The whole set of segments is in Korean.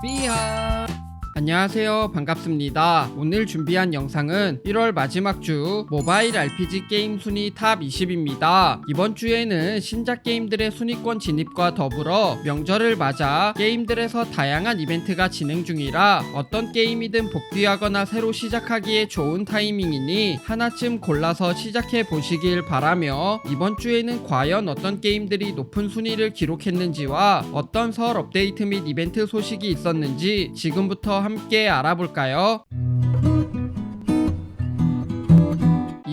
삐하 안녕하세요. 반갑습니다. 오늘 준비한 영상은 1월 마지막 주 모바일 RPG 게임 순위 탑 20입니다. 이번 주에는 신작 게임들의 순위권 진입과 더불어 명절을 맞아 게임들에서 다양한 이벤트가 진행 중이라 어떤 게임이든 복귀하거나 새로 시작하기에 좋은 타이밍이니 하나쯤 골라서 시작해 보시길 바라며 이번 주에는 과연 어떤 게임들이 높은 순위를 기록했는지와 어떤 설 업데이트 및 이벤트 소식이 있었는지 지금부터 함께 알아볼까요?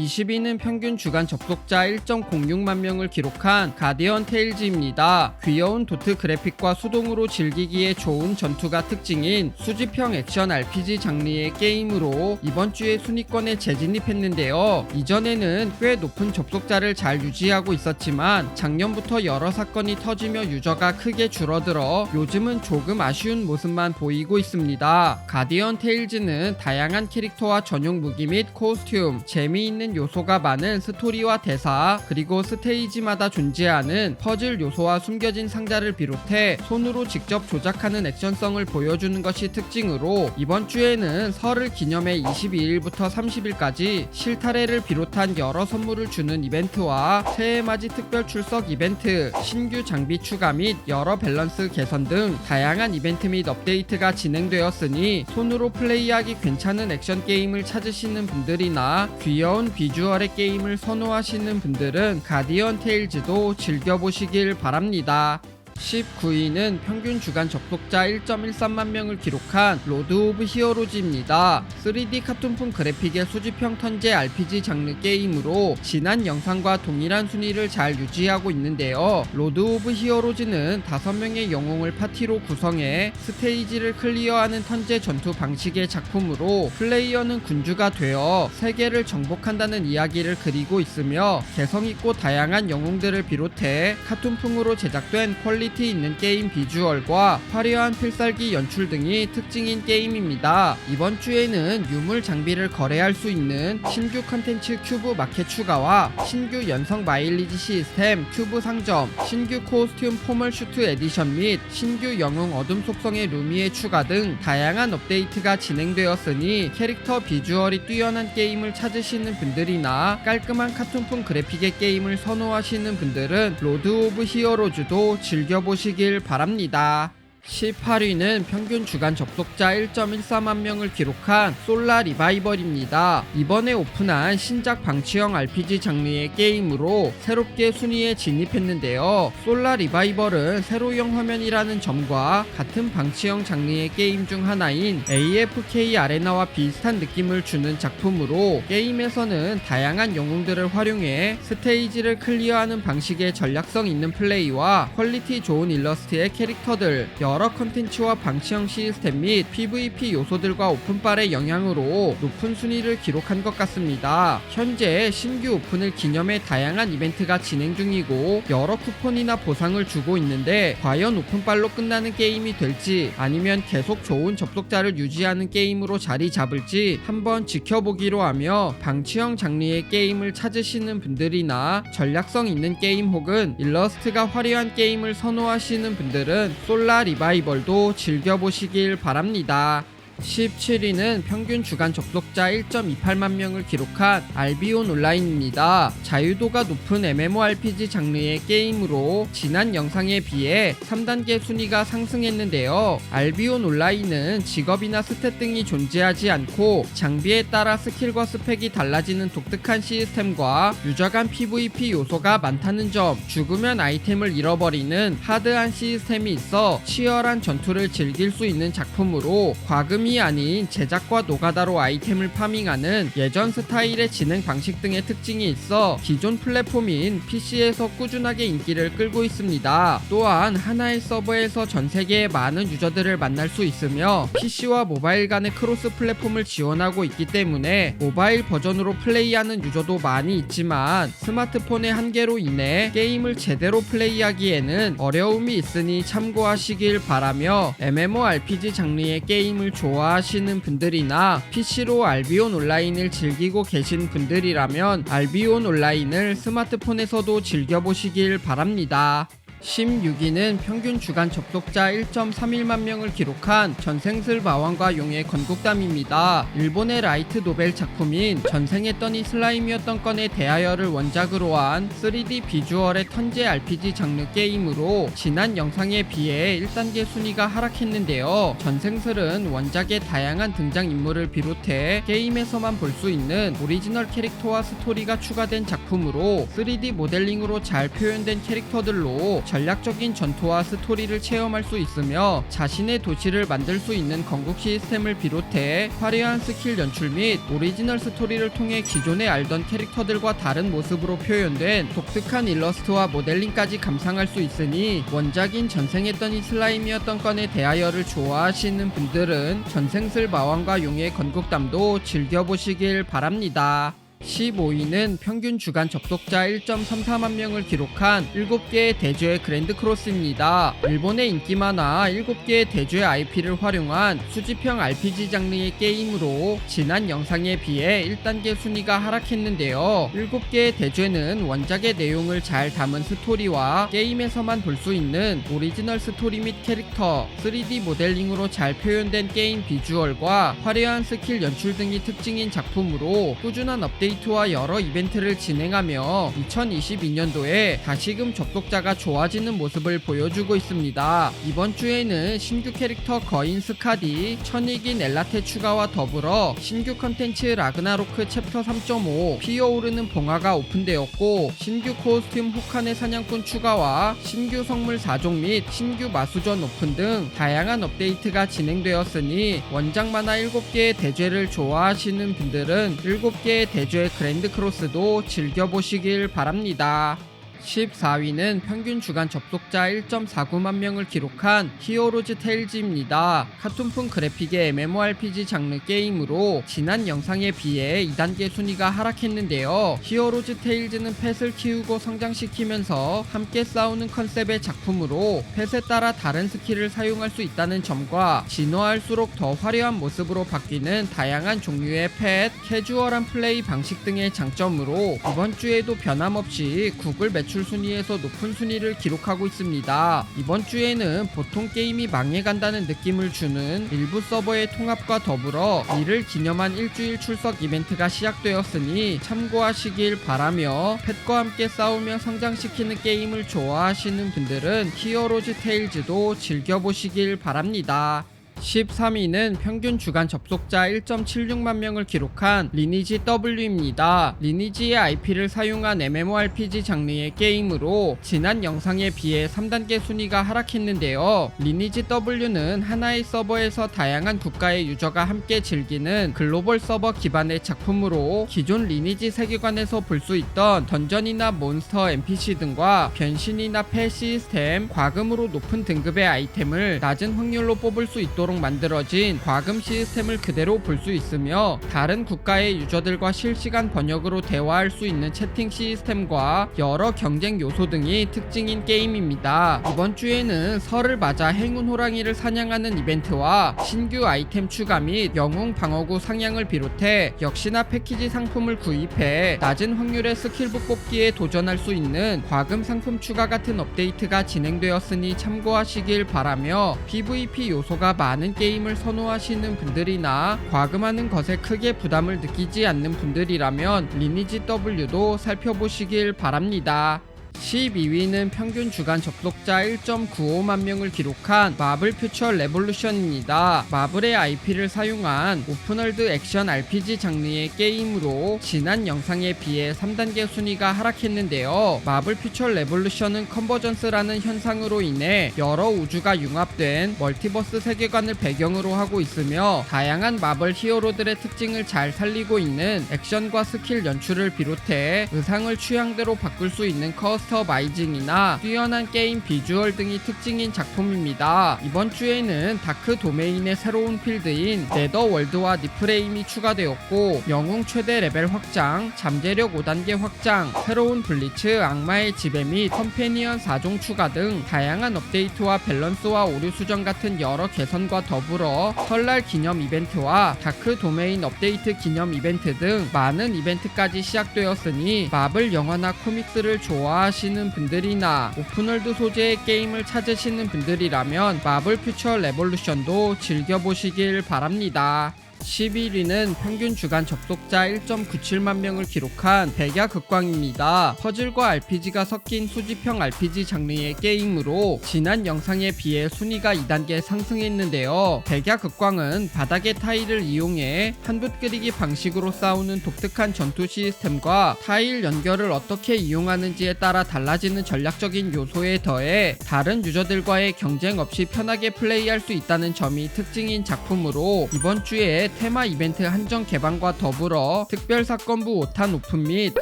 20위는 평균 주간 접속자 1.06만 명을 기록한 가디언 테일즈입니다. 귀여운 도트 그래픽과 수동으로 즐기기에 좋은 전투가 특징인 수집형 액션 RPG 장르의 게임으로 이번 주에 순위권에 재진입했는데요. 이전에는 꽤 높은 접속자를 잘 유지하고 있었지만 작년부터 여러 사건이 터지며 유저가 크게 줄어들어 요즘은 조금 아쉬운 모습만 보이고 있습니다. 가디언 테일즈는 다양한 캐릭터와 전용 무기 및 코스튬, 재미있는 요소가 많은 스토리와 대사, 그리고 스테이지마다 존재하는 퍼즐 요소와 숨겨진 상자를 비롯해 손으로 직접 조작하는 액션성을 보여주는 것이 특징으로 이번 주에는 설을 기념해 22일부터 30일까지 실타래를 비롯한 여러 선물을 주는 이벤트와 새해맞이 특별 출석 이벤트, 신규 장비 추가 및 여러 밸런스 개선 등 다양한 이벤트 및 업데이트가 진행되었으니 손으로 플레이하기 괜찮은 액션 게임을 찾으시는 분들이나 귀여운 비 주얼의 게임을 선호하시는 분들은 가디언 테일즈도 즐겨보시길 바랍니다. 19위는 평균 주간 접속자 1.13만 명을 기록한 로드 오브 히어로즈입니다. 3D 카툰풍 그래픽의 수집형 턴제 RPG 장르 게임으로 지난 영상과 동일한 순위를 잘 유지하고 있는데요. 로드 오브 히어로즈는 5명의 영웅을 파티로 구성해 스테이지를 클리어하는 턴제 전투 방식의 작품으로 플레이어는 군주가 되어 세계를 정복한다는 이야기를 그리고 있으며 개성있고 다양한 영웅들을 비롯해 카툰풍으로 제작된 퀄리 티 있는 게임 비주얼과 화려한 필살기 연출 등이 특징인 게임입니다. 이번 주에는 유물 장비를 거래할 수 있는 신규 컨텐츠 큐브 마켓 추가와 신규 연성 마일리지 시스템 큐브 상점, 신규 코스튬 포멀 슈트 에디션 및 신규 영웅 어둠 속성의 루미의 추가 등 다양한 업데이트가 진행되었으니 캐릭터 비주얼이 뛰어난 게임을 찾으시는 분들이나 깔끔한 카툰풍 그래픽의 게임을 선호하시는 분들은 로드 오브 히어로즈도 즐겨 보시길 바랍니다. 18위는 평균 주간 접속자 1.14만 명을 기록한 솔라 리바이벌입니다. 이번에 오픈한 신작 방치형 RPG 장르의 게임으로 새롭게 순위에 진입했는데요. 솔라 리바이벌은 세로형 화면이라는 점과 같은 방치형 장르의 게임 중 하나인 AFK 아레나와 비슷한 느낌을 주는 작품으로 게임에서는 다양한 영웅들을 활용해 스테이지를 클리어하는 방식의 전략성 있는 플레이와 퀄리티 좋은 일러스트의 캐릭터들, 여러 컨텐츠와 방치형 시스템 및 PVP 요소들과 오픈빨의 영향으로 높은 순위를 기록한 것 같습니다. 현재 신규 오픈을 기념해 다양한 이벤트가 진행 중이고 여러 쿠폰이나 보상을 주고 있는데 과연 오픈빨로 끝나는 게임이 될지 아니면 계속 좋은 접속자를 유지하는 게임으로 자리 잡을지 한번 지켜보기로 하며 방치형 장르의 게임을 찾으시는 분들이나 전략성 있는 게임 혹은 일러스트가 화려한 게임을 선호하시는 분들은 솔라 리바 이벌도 즐겨보시길 바랍니다. 17위는 평균 주간 접속자 1.28만 명을 기록한 알비온 온라인입니다. 자유도가 높은 MMORPG 장르의 게임으로 지난 영상에 비해 3단계 순위가 상승했는데요. 알비온 온라인은 직업이나 스탯 등이 존재하지 않고 장비에 따라 스킬과 스펙이 달라지는 독특한 시스템과 유저 간 PVP 요소가 많다는 점, 죽으면 아이템을 잃어버리는 하드한 시스템이 있어 치열한 전투를 즐길 수 있는 작품으로 과금 이 아닌 제작과 노가다로 아이템을 파밍하는 예전 스타일의 진행 방식 등의 특징이 있어 기존 플랫폼인 PC에서 꾸준하게 인기를 끌고 있습니다. 또한 하나의 서버에서 전 세계의 많은 유저들을 만날 수 있으며 PC와 모바일 간의 크로스 플랫폼을 지원하고 있기 때문에 모바일 버전으로 플레이하는 유저도 많이 있지만 스마트폰의 한계로 인해 게임을 제대로 플레이하기에는 어려움이 있으니 참고하시길 바라며 MMORPG 장르의 게임을 좋아 하시는 분들이나 PC로 알비온 온라인을 즐기고 계신 분들이라면 알비온 온라인을 스마트폰에서도 즐겨보시길 바랍니다. 16위는 평균 주간 접속자 1.31만 명을 기록한 전생슬 마왕과 용의 건국담입니다. 일본의 라이트 노벨 작품인 전생했던 이 슬라임이었던 건에 대하여를 원작으로 한 3D 비주얼의 턴제 RPG 장르 게임으로 지난 영상에 비해 1단계 순위가 하락했는데요. 전생슬은 원작의 다양한 등장인물을 비롯해 게임에서만 볼 수 있는 오리지널 캐릭터와 스토리가 추가된 작품으로 3D 모델링으로 잘 표현된 캐릭터들로 전략적인 전투와 스토리를 체험할 수 있으며 자신의 도시를 만들 수 있는 건국 시스템을 비롯해 화려한 스킬 연출 및 오리지널 스토리를 통해 기존에 알던 캐릭터들과 다른 모습으로 표현된 독특한 일러스트와 모델링까지 감상할 수 있으니 원작인 전생했던 이 슬라임이었던 건에 대하여를 좋아하시는 분들은 전생슬 마왕과 용의 건국담도 즐겨보시길 바랍니다. 15위는 평균 주간 접속자 1.34만 명을 기록한 7개의 대죄의 그랜드 크로스입니다. 일본의 인기 많아 7개의 대죄 IP를 활용한 수집형 RPG 장르의 게임으로 지난 영상에 비해 1단계 순위가 하락했는데요. 7개의 대죄는 원작의 내용을 잘 담은 스토리와 게임에서만 볼 수 있는 오리지널 스토리 및 캐릭터, 3D 모델링으로 잘 표현된 게임 비주얼과 화려한 스킬 연출 등이 특징인 작품으로 꾸준한 업데이트 와 여러 이벤트를 진행하며 2022년도에 다시금 접속자가 좋아지는 모습을 보여주고 있습니다. 이번 주에는 신규 캐릭터 거인 스카디, 천이긴 엘라테 추가와 더불어 신규 컨텐츠 라그나로크 챕터 3.5 피어오르는 봉화가 오픈되었고 신규 코스튬 후칸의 사냥꾼 추가와 신규 성물 4종 및 신규 마수전 오픈 등 다양한 업데이트가 진행되었으니 원작 만화 7개의 대죄를 좋아하시는 분들은 7개의 대죄 그랜드 크로스도 즐겨보시길 바랍니다. 14위는 평균 주간 접속자 1.49만 명을 기록한 히어로즈 테일즈입니다. 카툰풍 그래픽의 MMORPG 장르 게임으로 지난 영상에 비해 2단계 순위가 하락했는데요. 히어로즈 테일즈는 펫을 키우고 성장시키면서 함께 싸우는 컨셉의 작품으로 펫에 따라 다른 스킬을 사용할 수 있다는 점과 진화할수록 더 화려한 모습으로 바뀌는 다양한 종류의 펫, 캐주얼한 플레이 방식 등의 장점으로 이번 주에도 변함없이 구글 매출 순위에서 높은 순위를 기록하고 있습니다. 이번 주에는 보통 게임이 망해간다는 느낌을 주는 일부 서버의 통합과 더불어 이를 기념한 일주일 출석 이벤트가 시작되었으니 참고하시길 바라며 펫과 함께 싸우며 성장시키는 게임을 좋아하시는 분들은 히어로즈 테일즈도 즐겨보시길 바랍니다. 13위는 평균 주간 접속자 1.76만 명을 기록한 리니지 W입니다. 리니지의 IP를 사용한 MMORPG 장르의 게임으로 지난 영상에 비해 3단계 순위가 하락했는데요. 리니지 W는 하나의 서버에서 다양한 국가의 유저가 함께 즐기는 글로벌 서버 기반의 작품으로 기존 리니지 세계관에서 볼 수 있던 던전이나 몬스터 NPC 등과 변신이나 펫 시스템, 과금으로 높은 등급의 아이템을 낮은 확률로 뽑을 수 있도록 만들어진 과금 시스템을 그대로 볼 수 있으며 다른 국가의 유저들과 실시간 번역으로 대화할 수 있는 채팅 시스템과 여러 경쟁 요소 등이 특징인 게임입니다. 이번 주에는 설을 맞아 행운 호랑이를 사냥하는 이벤트와 신규 아이템 추가 및 영웅 방어구 상향을 비롯해 역시나 패키지 상품을 구입해 낮은 확률의 스킬북 뽑기에 도전할 수 있는 과금 상품 추가 같은 업데이트가 진행되었으니 참고하시길 바라며 PVP 요소가 많은 게임을 선호하시는 분들이나 과금하는 것에 크게 부담을 느끼지 않는 분들이라면 리니지 W도 살펴보시길 바랍니다. 12위는 평균 주간 접속자 1.95만 명을 기록한 마블 퓨처 레볼루션입니다. 마블의 IP를 사용한 오픈월드 액션 RPG 장르의 게임으로 지난 영상에 비해 3단계 순위가 하락했는데요. 마블 퓨처 레볼루션은 컨버전스라는 현상으로 인해 여러 우주가 융합된 멀티버스 세계관을 배경으로 하고 있으며 다양한 마블 히어로들의 특징을 잘 살리고 있는 액션과 스킬 연출을 비롯해 의상을 취향대로 바꿀 수 있는 커스터마이징이나 뛰어난 게임 비주얼 등이 특징인 작품입니다. 이번 주에는 다크 도메인의 새로운 필드인 네더월드와 니프레임이 추가되었고 영웅 최대 레벨 확장, 잠재력 5단계 확장, 새로운 블리츠, 악마의 지배 및 컴패니언 4종 추가 등 다양한 업데이트와 밸런스와 오류 수정 같은 여러 개선과 더불어 설날 기념 이벤트와 다크 도메인 업데이트 기념 이벤트 등 많은 이벤트까지 시작되었으니 마블 영화나 코믹스를 좋아하시 좋아하시는 분들이나 오픈월드 소재의 게임을 찾으시는 분들이라면 마블 퓨처 레볼루션도 즐겨보시길 바랍니다. 11위는 평균 주간 접속자 1.97만 명을 기록한 백야 극광입니다. 퍼즐과 RPG가 섞인 수집형 RPG 장르의 게임으로 지난 영상에 비해 순위가 2단계 상승했는데요. 백야 극광은 바닥의 타일을 이용해 한붓 그리기 방식으로 싸우는 독특한 전투 시스템과 타일 연결을 어떻게 이용하는지에 따라 달라지는 전략적인 요소에 더해 다른 유저들과의 경쟁 없이 편하게 플레이할 수 있다는 점이 특징인 작품으로 이번 주에 테마 이벤트 한정 개방과 더불어 특별 사건부 5탄 오픈 및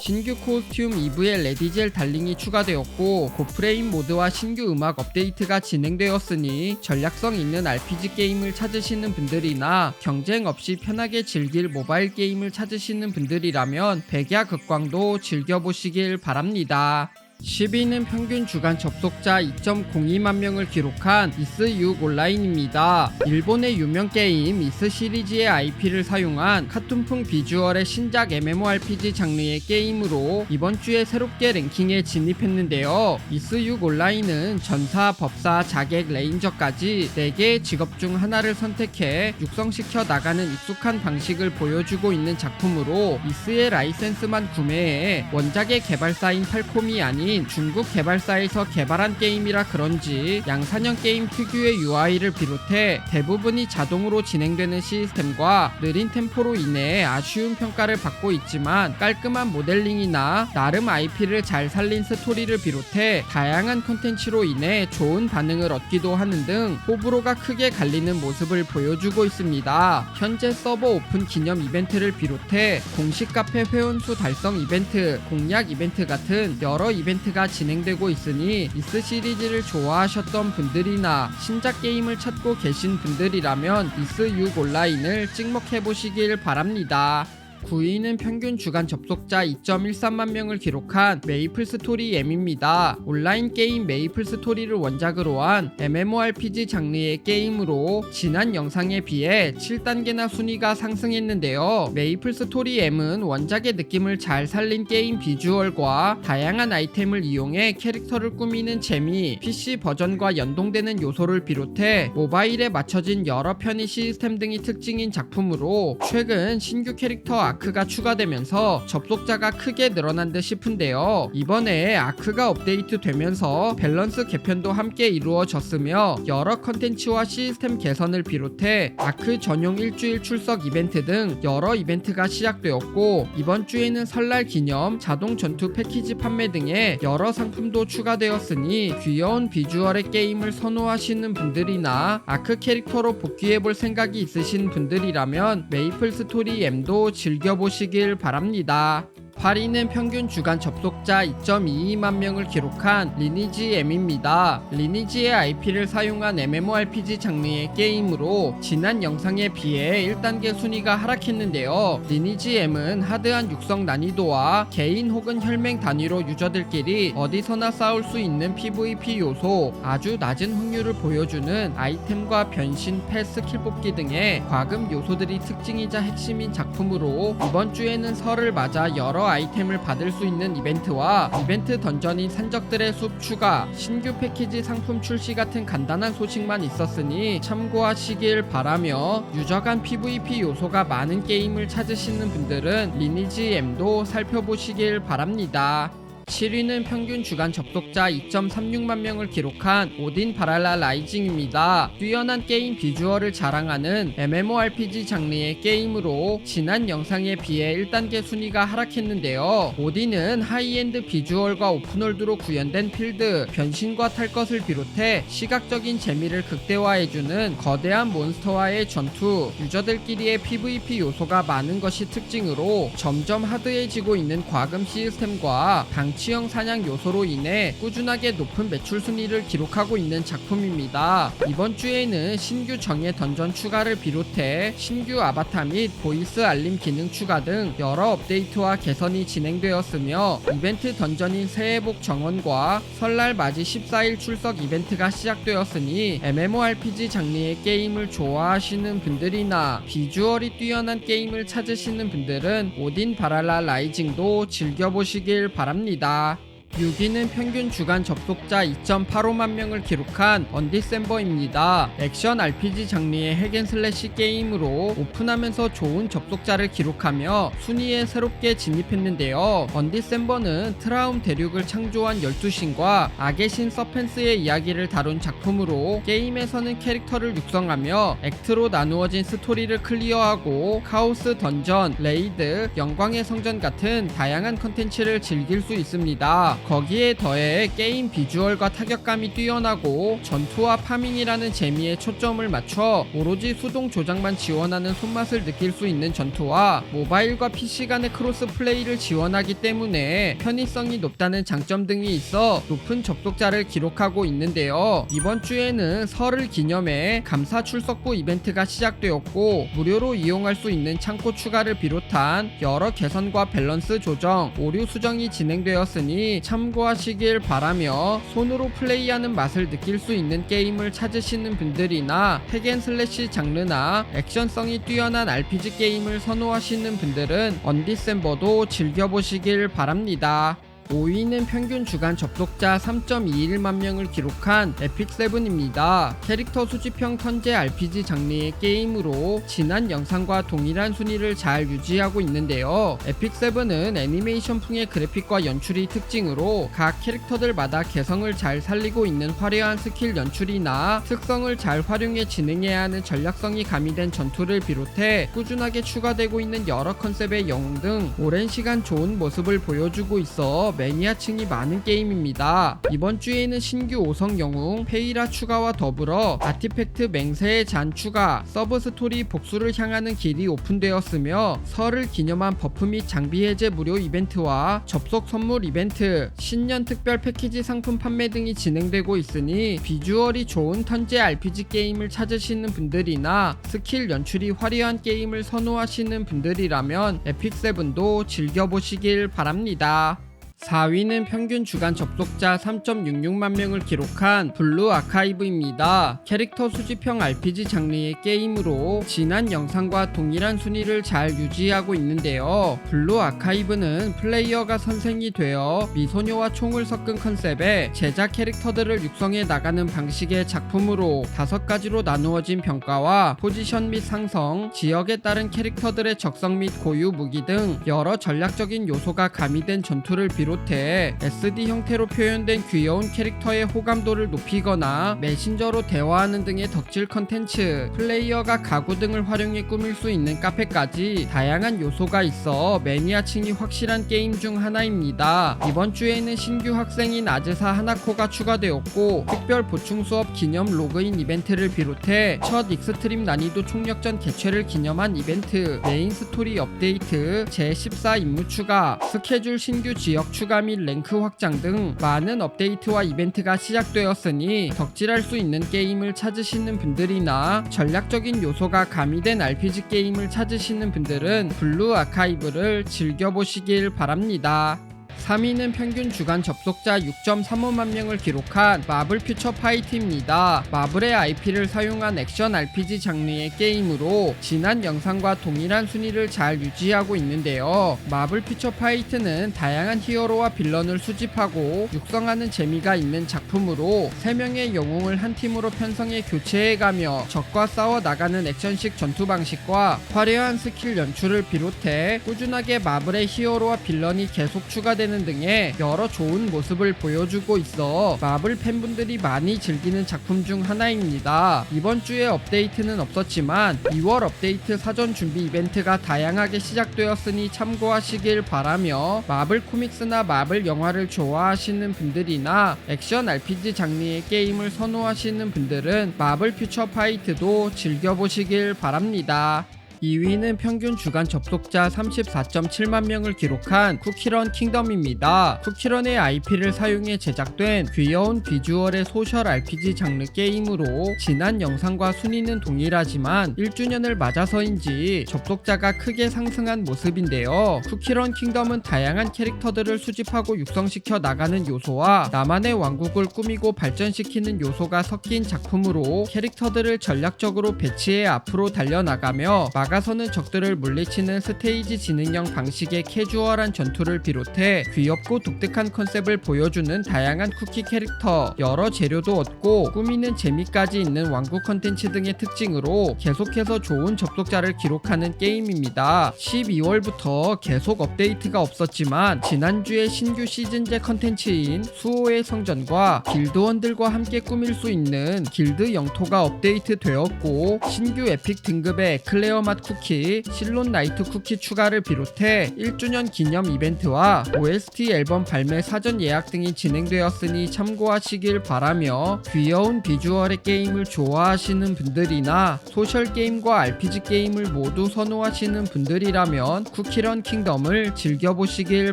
신규 코스튬 2부의 레디젤 달링이 추가되었고 고프레임 모드와 신규 음악 업데이트가 진행되었으니 전략성 있는 RPG 게임을 찾으시는 분들이나 경쟁 없이 편하게 즐길 모바일 게임을 찾으시는 분들이라면 백야 극광도 즐겨보시길 바랍니다. 10위는 평균 주간 접속자 2.02만 명을 기록한 이스 6 온라인입니다. 일본의 유명 게임 이스 시리즈의 IP를 사용한 카툰풍 비주얼의 신작 MMORPG 장르의 게임으로 이번 주에 새롭게 랭킹에 진입했는데요. 이스 6 온라인은 전사, 법사, 자객, 레인저까지 4개의 직업 중 하나를 선택해 육성시켜 나가는 익숙한 방식을 보여주고 있는 작품으로 이스의 라이센스만 구매해 원작의 개발사인 팔콤이 아닌 중국 개발사에서 개발한 게임이라 그런지 양산형 게임 특유의 UI를 비롯해 대부분이 자동으로 진행되는 시스템과 느린 템포로 인해 아쉬운 평가를 받고 있지만 깔끔한 모델링이나 나름 IP를 잘 살린 스토리를 비롯해 다양한 컨텐츠로 인해 좋은 반응을 얻기도 하는 등 호불호가 크게 갈리는 모습을 보여주고 있습니다. 현재 서버 오픈 기념 이벤트를 비롯해 공식 카페 회원수 달성 이벤트, 공략 이벤트 같은 여러 이벤트 가 진행되고 있으니 이스 시리즈를 좋아하셨던 분들이나 신작 게임을 찾고 계신 분들이라면 이스 6 온라인을 찍먹해 보시길 바랍니다. 9위는 평균 주간 접속자 2.13만 명을 기록한 메이플 스토리 M입니다. 온라인 게임 메이플 스토리를 원작으로 한 MMORPG 장르의 게임으로 지난 영상에 비해 7단계나 순위가 상승했는데요. 메이플 스토리 M은 원작의 느낌을 잘 살린 게임 비주얼과 다양한 아이템을 이용해 캐릭터를 꾸미는 재미, PC 버전과 연동되는 요소를 비롯해 모바일에 맞춰진 여러 편의 시스템 등이 특징인 작품으로 최근 신규 캐릭터 아크가 추가되면서 접속자가 크게 늘어난 듯 싶은데요. 이번에 아크가 업데이트 되면서 밸런스 개편도 함께 이루어졌으며 여러 컨텐츠와 시스템 개선을 비롯해 아크 전용 일주일 출석 이벤트 등 여러 이벤트가 시작되었고 이번 주에는 설날 기념 자동 전투 패키지 판매 등의 여러 상품도 추가되었으니 귀여운 비주얼의 게임을 선호하시는 분들이나 아크 캐릭터로 복귀해볼 생각이 있으신 분들이라면 메이플 스토리 M도 즐 겨보시길 바랍니다. 8위는 평균 주간 접속자 2.22만 명을 기록한 리니지 M입니다. 리니지의 IP를 사용한 MMORPG 장르의 게임으로 지난 영상에 비해 1단계 순위가 하락했는데요. 리니지 M은 하드한 육성 난이도와 개인 혹은 혈맹 단위로 유저들끼리 어디서나 싸울 수 있는 PVP 요소, 아주 낮은 확률을 보여주는 아이템과 변신, 패, 스 킬 뽑기 등의 과금 요소들이 특징이자 핵심인 작품으로 이번 주에는 설을 맞아 여러 아이템을 받을 수 있는 이벤트와 이벤트 던전인 산적들의 숲 추가, 신규 패키지 상품 출시 같은 간단한 소식만 있었으니 참고하시길 바라며 유저 간 PVP 요소가 많은 게임을 찾으시는 분들은 리니지 M도 살펴보시길 바랍니다. 7위는 평균 주간 접속자 2.36만 명을 기록한 오딘 바랄라 라이징입니다. 뛰어난 게임 비주얼을 자랑하는 MMORPG 장르의 게임으로 지난 영상에 비해 1단계 순위가 하락했는데요. 오딘은 하이엔드 비주얼과 오픈월드로 구현된 필드, 변신과 탈 것을 비롯해 시각적인 재미를 극대화해주는 거대한 몬스터와의 전투, 유저들끼리의 PVP 요소가 많은 것이 특징으로 점점 하드해지고 있는 과금 시스템과 방치 형 사냥 요소로 인해 꾸준하게 높은 매출 순위를 기록하고 있는 작품입니다. 이번 주에는 신규 정예 던전 추가를 비롯해 신규 아바타 및 보이스 알림 기능 추가 등 여러 업데이트와 개선이 진행되었으며 이벤트 던전인 새해 복 정원과 설날 맞이 14일 출석 이벤트가 시작되었으니 MMORPG 장르의 게임을 좋아하시는 분들이나 비주얼이 뛰어난 게임을 찾으시는 분들은 오딘 바랄라 라이징도 즐겨보시길 바랍니다. 打 6위는 평균 주간 접속자 2.85만 명을 기록한 언디셈버입니다. 액션 RPG 장르의 핵앤슬래시 게임으로 오픈하면서 좋은 접속자를 기록하며 순위에 새롭게 진입했는데요. 언디셈버는 트라움 대륙을 창조한 12신과 악의 신 서펜스의 이야기를 다룬 작품으로 게임에서는 캐릭터를 육성하며 액트로 나누어진 스토리를 클리어하고 카오스 던전, 레이드, 영광의 성전 같은 다양한 컨텐츠를 즐길 수 있습니다. 거기에 더해 게임 비주얼과 타격감이 뛰어나고 전투와 파밍이라는 재미에 초점을 맞춰 오로지 수동 조작만 지원하는 손맛을 느낄 수 있는 전투와 모바일과 PC 간의 크로스 플레이를 지원하기 때문에 편의성이 높다는 장점 등이 있어 높은 접속자를 기록하고 있는데요. 이번 주에는 설을 기념해 감사 출석부 이벤트가 시작되었고 무료로 이용할 수 있는 창고 추가를 비롯한 여러 개선과 밸런스 조정, 오류 수정이 진행되었으니 참고하시길 바라며 손으로 플레이하는 맛을 느낄 수 있는 게임을 찾으시는 분들이나 핵앤슬래시 장르나 액션성이 뛰어난 RPG 게임을 선호하시는 분들은 언디셈버도 즐겨보시길 바랍니다. 5위는 평균 주간 접속자 3.21만 명을 기록한 에픽세븐입니다. 캐릭터 수집형 턴제 RPG 장르의 게임으로 지난 영상과 동일한 순위를 잘 유지하고 있는데요. 에픽세븐은 애니메이션풍의 그래픽과 연출이 특징으로 각 캐릭터들마다 개성을 잘 살리고 있는 화려한 스킬 연출이나 특성을 잘 활용해 진행해야 하는 전략성이 가미된 전투를 비롯해 꾸준하게 추가되고 있는 여러 컨셉의 영웅 등 오랜 시간 좋은 모습을 보여주고 있어 매니아층이 많은 게임입니다. 이번 주에는 신규 5성 영웅 페이라 추가와 더불어 아티팩트 맹세의 잔 추가, 서브 스토리 복수를 향하는 길이 오픈되었으며 설을 기념한 버프 및 장비 해제 무료 이벤트와 접속 선물 이벤트, 신년 특별 패키지 상품 판매 등이 진행되고 있으니 비주얼이 좋은 턴제 RPG 게임을 찾으시는 분들이나 스킬 연출이 화려한 게임을 선호하시는 분들이라면 에픽세븐도 즐겨보시길 바랍니다. 4위는 평균 주간 접속자 3.66만 명을 기록한 블루 아카이브입니다. 캐릭터 수집형 RPG 장르의 게임으로 지난 영상과 동일한 순위를 잘 유지하고 있는데요. 블루 아카이브는 플레이어가 선생이 되어 미소녀와 총을 섞은 컨셉의 제작 캐릭터들을 육성해 나가는 방식의 작품으로 다섯 가지로 나누어진 평가와 포지션 및 상성, 지역에 따른 캐릭터들의 적성 및 고유 무기 등 여러 전략적인 요소가 가미된 전투를 비롯 비롯해 SD 형태로 표현된 귀여운 캐릭터의 호감도를 높이거나 메신저로 대화하는 등의 덕질 컨텐츠, 플레이어가 가구 등을 활용해 꾸밀 수 있는 카페까지 다양한 요소가 있어 매니아층이 확실한 게임 중 하나입니다. 이번 주에는 신규 학생인 아즈사 하나코가 추가되었고 특별 보충 수업 기념 로그인 이벤트를 비롯해 첫 익스트림 난이도 총력전 개최를 기념한 이벤트, 메인 스토리 업데이트, 제14 임무 추가, 스케줄 신규 지역 추가 추가 및 랭크 확장 등 많은 업데이트와 이벤트가 시작되었으니 덕질할 수 있는 게임을 찾으시는 분들이나 전략적인 요소가 가미된 RPG 게임을 찾으시는 분들은 블루 아카이브를 즐겨보시길 바랍니다. 3위는 평균 주간 접속자 6.35만 명을 기록한 마블 퓨처 파이트입니다. 마블의 IP를 사용한 액션 RPG 장르의 게임으로 지난 영상과 동일한 순위를 잘 유지하고 있는데요. 마블 퓨처 파이트는 다양한 히어로와 빌런을 수집하고 육성하는 재미가 있는 작품으로 3명의 영웅을 한 팀으로 편성해 교체해가며 적과 싸워 나가는 액션식 전투 방식과 화려한 스킬 연출을 비롯해 꾸준하게 마블의 히어로와 빌런이 계속 추가되는 되는 등의 여러 좋은 모습을 보여주고 있어 마블 팬분들이 많이 즐기는 작품 중 하나입니다. 이번 주에 업데이트는 없었지만 2월 업데이트 사전 준비 이벤트가 다양하게 시작되었으니 참고하시길 바라며 마블 코믹스나 마블 영화를 좋아하시는 분들이나 액션 RPG 장르의 게임을 선호하시는 분들은 마블 퓨처 파이트도 즐겨보시길 바랍니다. 2위는 평균 주간 접속자 34.7만 명을 기록한 쿠키런 킹덤입니다. 쿠키런의 IP를 사용해 제작된 귀여운 비주얼의 소셜 RPG 장르 게임으로 지난 영상과 순위는 동일하지만 1주년을 맞아서인지 접속자가 크게 상승한 모습인데요. 쿠키런 킹덤은 다양한 캐릭터들을 수집하고 육성시켜 나가는 요소와 나만의 왕국을 꾸미고 발전시키는 요소가 섞인 작품으로 캐릭터들을 전략적으로 배치해 앞으로 달려나가며 막 다가서는 적들을 물리치는 스테이지 진행형 방식의 캐주얼한 전투를 비롯해 귀엽고 독특한 컨셉을 보여주는 다양한 쿠키 캐릭터, 여러 재료도 얻고 꾸미는 재미까지 있는 왕국 컨텐츠 등의 특징으로 계속해서 좋은 접속자를 기록하는 게임입니다. 12월부터 계속 업데이트가 없었지만 지난주에 신규 시즌제 컨텐츠인 수호의 성전과 길드원들과 함께 꾸밀 수 있는 길드 영토가 업데이트 되었고 신규 에픽 등급의 에클레어 맛 쿠키, 실론 나이트 쿠키 추가를 비롯해 1주년 기념 이벤트와 OST 앨범 발매 사전 예약 등이 진행되었으니 참고하시길 바라며 귀여운 비주얼의 게임을 좋아하시는 분들이나 소셜 게임과 RPG 게임을 모두 선호하시는 분들이라면 쿠키런 킹덤을 즐겨보시길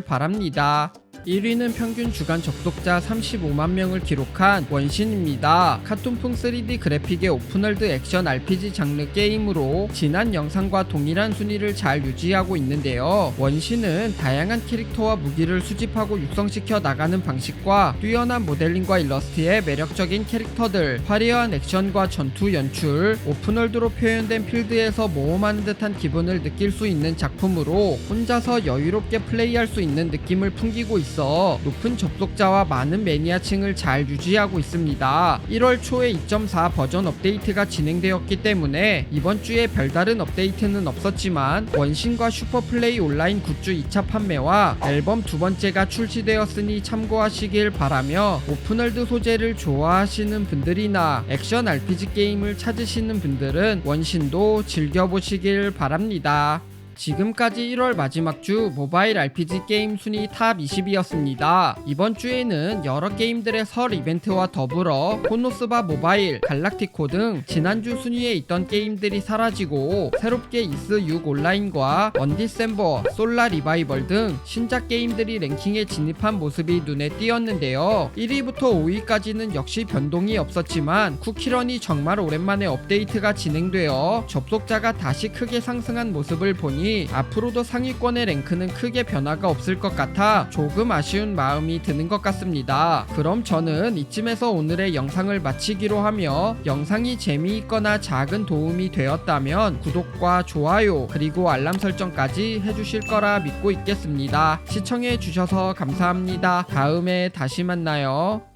바랍니다. 1위는 평균 주간 접속자 35만 명을 기록한 원신입니다. 카툰풍 3D 그래픽의 오픈월드 액션 RPG 장르 게임으로 지난 영상과 동일한 순위를 잘 유지하고 있는데요. 원신은 다양한 캐릭터와 무기를 수집하고 육성시켜 나가는 방식과 뛰어난 모델링과 일러스트의 매력적인 캐릭터들, 화려한 액션과 전투 연출, 오픈월드로 표현된 필드에서 모험하는 듯한 기분을 느낄 수 있는 작품으로 혼자서 여유롭게 플레이할 수 있는 느낌을 풍기고 있습니다. 있어 높은 접속자와 많은 매니아층을 잘 유지하고 있습니다. 1월 초에 2.4 버전 업데이트가 진행되었기 때문에 이번 주에 별다른 업데이트는 없었지만 원신과 슈퍼플레이 온라인 굿즈 2차 판매와 앨범 두 번째가 출시되었으니 참고하시길 바라며 오픈월드 소재를 좋아하시는 분들이나 액션 RPG 게임을 찾으시는 분들은 원신도 즐겨보시길 바랍니다. 지금까지 1월 마지막 주 모바일 RPG 게임 순위 탑 20이었습니다. 이번 주에는 여러 게임들의 설 이벤트와 더불어 코노스바 모바일, 갈락티코 등 지난주 순위에 있던 게임들이 사라지고 새롭게 이스 6 온라인과 언디셈버, 솔라 리바이벌 등 신작 게임들이 랭킹에 진입한 모습이 눈에 띄었는데요. 1위부터 5위까지는 역시 변동이 없었지만 쿠키런이 정말 오랜만에 업데이트가 진행되어 접속자가 다시 크게 상승한 모습을 보니 앞으로도 상위권의 랭크는 크게 변화가 없을 것 같아 조금 아쉬운 마음이 드는 것 같습니다. 그럼 저는 이쯤에서 오늘의 영상을 마치기로 하며 영상이 재미있거나 작은 도움이 되었다면 구독과 좋아요 그리고 알람 설정까지 해주실 거라 믿고 있겠습니다. 시청해 주셔서 감사합니다. 다음에 다시 만나요.